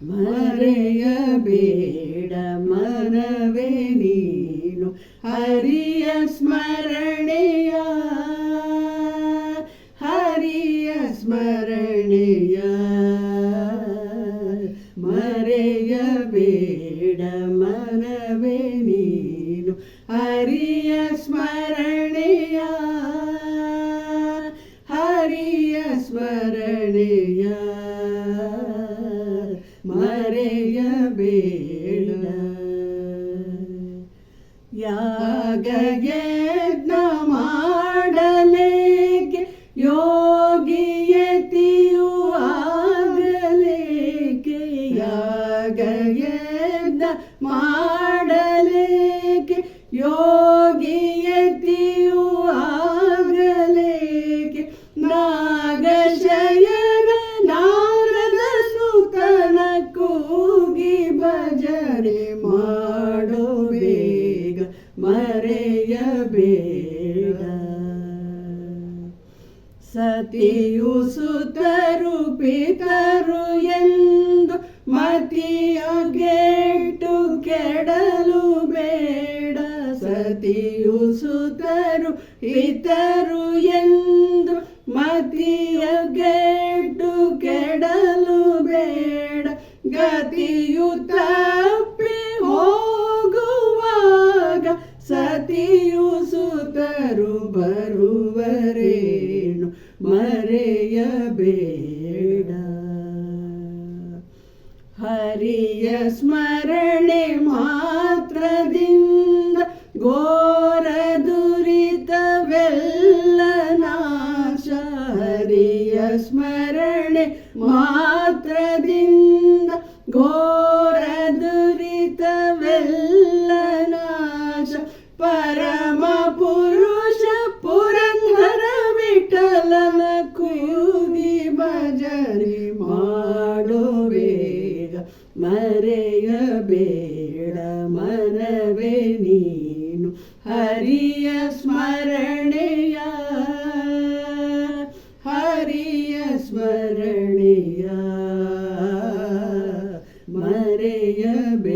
ಮರೆಯಬೇಡ ಮನವೇ ನೀನು ಹರಿಯ ಸ್ಮರಣೆಯ ಯಾಗಯಜ್ಞ ಮಾಡಲೇಕೆ ಯೋಗಿಯತಿಯು ಆಗಲೇಕೆ ಯಜ್ಞ ಮಾಡಲೇಕೆ ಯೋಗಿಯತಿಯು ಸತಿಯು ಸುತರು ಪಿತರು ಎಂದು ಮತಿಯ ಗೇಟು ಕೆಡಲು ಬೇಡ. ಸತಿಯು ಸುತರು ಪಿತರು ಎಂದು ಮತಿಯ ಗೇಟು ಕೆಡಲು ಬೇಡ. ಗತಿಯು ಮರೆಯಬೇಡ ಹರಿಯ ಸ್ಮರಣೆ ಮಾತ್ರದಿಂದ ಘೋರ ದುರಿತವೆಲ್ಲ ನಾಶ. ಹರಿಯ ಸ್ಮರಣೆ ಮಾತ್ರದಿಂದ ಘೋರ ಮರೆಯಬೇಡ ಮನವೇ ನೀನು. ಹರಿಯ ಸ್ಮರಣೆಯ ಹರಿಯ ಸ್ಮರಣೆಯ ಮರೆಯಬೇಡ